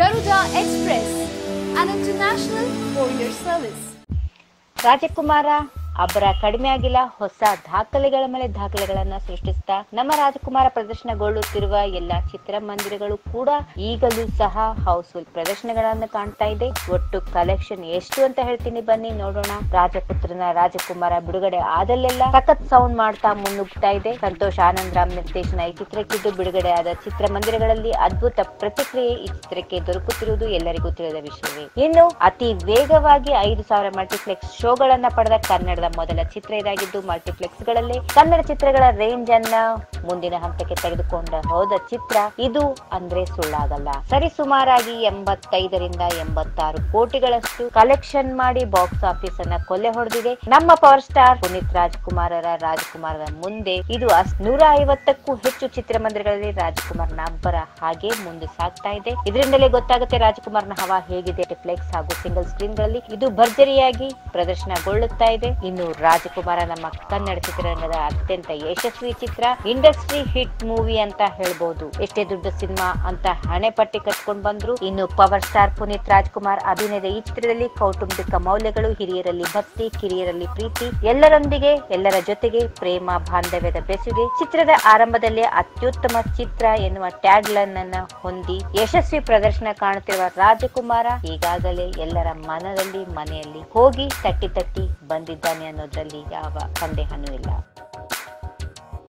Garuda Express, an international courier service. Rajakumara ಅಬ್ಬರ ಕಡಿಮೆ ಆಗಿಲ್ಲ, ಹೊಸ ದಾಖಲೆಗಳ ಮೇಲೆ ದಾಖಲೆಗಳನ್ನ ಸೃಷ್ಟಿಸ್ತಾ ನಮ್ಮ ರಾಜಕುಮಾರ ಪ್ರದರ್ಶನಗೊಳ್ಳುತ್ತಿರುವ ಎಲ್ಲಾ ಚಿತ್ರಮಂದಿರಗಳು ಕೂಡ ಈಗಲೂ ಸಹ ಹೌಸ್ಫುಲ್ ಪ್ರದರ್ಶನಗಳನ್ನ ಕಾಣ್ತಾ ಇದೆ. ಒಟ್ಟು ಕಲೆಕ್ಷನ್ ಎಷ್ಟು ಅಂತ ಹೇಳ್ತೀನಿ ಬನ್ನಿ, ನೋಡೋಣ. ರಾಜಪುತ್ರನ ರಾಜಕುಮಾರ ಬಿಡುಗಡೆ ಆದಲ್ಲೆಲ್ಲ ಸಖತ್ ಸೌಂಡ್ ಮಾಡ್ತಾ ಮುನ್ನುಗ್ತಾ ಇದೆ. ಸಂತೋಷ್ ಆನಂದ್ ರಾಮ್ ನಿರ್ದೇಶನ ಈ ಚಿತ್ರಕ್ಕಿದ್ದು ಬಿಡುಗಡೆ ಆದ ಚಿತ್ರಮಂದಿರಗಳಲ್ಲಿ ಅದ್ಭುತ ಪ್ರತಿಕ್ರಿಯೆ ಈ ಚಿತ್ರಕ್ಕೆ ದೊರಕುತ್ತಿರುವುದು ಎಲ್ಲರಿಗೂ ತಿಳಿದ ವಿಷಯವೇ. ಇನ್ನು ಅತಿ ವೇಗವಾಗಿ ಐದು ಸಾವಿರ ಮಲ್ಟಿಪ್ಲೆಕ್ಸ್ ಶೋಗಳನ್ನ ಪಡೆದ ಕನ್ನಡದ ಮೊದಲ ಚಿತ್ರ ಇದಾಗಿದ್ದು ಮಲ್ಟಿಪ್ಲೆಕ್ಸ್ಗಳಲ್ಲಿ ಕನ್ನಡ ಚಿತ್ರಗಳ ರೇಂಜ್ ಅನ್ನ ಮುಂದಿನ ಹಂತಕ್ಕೆ ತೆಗೆದುಕೊಂಡ ಹೋದ ಚಿತ್ರ ಇದು ಅಂದ್ರೆ ಸುಳ್ಳಾಗಲ್ಲ. ಸರಿ ಸುಮಾರಾಗಿ ಎಂಬತ್ತೈದರಿಂದ ಎಂಬತ್ತಾರು ಕೋಟಿಗಳಷ್ಟು ಕಲೆಕ್ಷನ್ ಮಾಡಿ ಬಾಕ್ಸ್ ಆಫೀಸ್ ಅನ್ನ ಕೊಲೆ ಹೊಡೆದಿದೆ. ನಮ್ಮ ಪವರ್ ಸ್ಟಾರ್ ಪುನೀತ್ ರಾಜ್ಕುಮಾರರ ರಾಜ್ಕುಮಾರರ ಮುಂದೆ ಇದು ನೂರ ಐವತ್ತಕ್ಕೂ ಹೆಚ್ಚು ಚಿತ್ರಮಂದಿರಗಳಲ್ಲಿ ರಾಜ್ಕುಮಾರ್ ಅಬ್ಬರ ಹಾಗೆ ಮುಂದೆ ಸಾಗ್ತಾ ಇದೆ. ಇದರಿಂದಲೇ ಗೊತ್ತಾಗುತ್ತೆ ರಾಜ್ಕುಮಾರ್ನ ಹವಾ ಹೇಗಿದೆ. ಫ್ಲೆಕ್ಸ್ ಹಾಗೂ ಸಿಂಗಲ್ ಸ್ಕ್ರೀನ್ಗಳಲ್ಲಿ ಇದು ಭರ್ಜರಿಯಾಗಿ ಪ್ರದರ್ಶನಗೊಳ್ಳುತ್ತಾ ಇದೆ. ಇನ್ನು ರಾಜ್ಕುಮಾರ ನಮ್ಮ ಕನ್ನಡ ಚಿತ್ರರಂಗದ ಅತ್ಯಂತ ಯಶಸ್ವಿ ಚಿತ್ರ ಇಂಡಸ್ಟ್ರಿ ಹಿಟ್ ಮೂವಿ ಅಂತ ಹೇಳ್ಬೋದು. ಎಷ್ಟೇ ದೊಡ್ಡ ಸಿನಿಮಾ ಅಂತ ಹಣೆ ಪಟ್ಟಿ ಕಟ್ಕೊಂಡು ಬಂದ್ರು. ಇನ್ನು ಪವರ್ ಸ್ಟಾರ್ ಪುನೀತ್ ರಾಜ್ಕುಮಾರ್ ಅಭಿನಯದ ಈ ಚಿತ್ರದಲ್ಲಿ ಕೌಟುಂಬಿಕ ಮೌಲ್ಯಗಳು, ಹಿರಿಯರಲ್ಲಿ ಭಕ್ತಿ, ಕಿರಿಯರಲ್ಲಿ ಪ್ರೀತಿ, ಎಲ್ಲರೊಂದಿಗೆ, ಎಲ್ಲರ ಜೊತೆಗೆ ಪ್ರೇಮ ಬಾಂಧವ್ಯದ ಬೆಸುಗೆ. ಚಿತ್ರದ ಆರಂಭದಲ್ಲಿ ಅತ್ಯುತ್ತಮ ಚಿತ್ರ ಎನ್ನುವ ಟ್ಯಾಗ್ ಲೈನ್ ಅನ್ನ ಹೊಂದಿ ಯಶಸ್ವಿ ಪ್ರದರ್ಶನ ಕಾಣುತ್ತಿರುವ ರಾಜಕುಮಾರ ಈಗಾಗಲೇ ಎಲ್ಲರ ಮನದಲ್ಲಿ ಮನೆಯಲ್ಲಿ ಹೋಗಿ ತಟ್ಟಿ ತಟ್ಟಿ ಬಂದಿದ್ದಾನೆ ಅನ್ನೋದ್ರಲ್ಲಿ ಯಾವ ಸಂದೇಹನೂ ಇಲ್ಲ.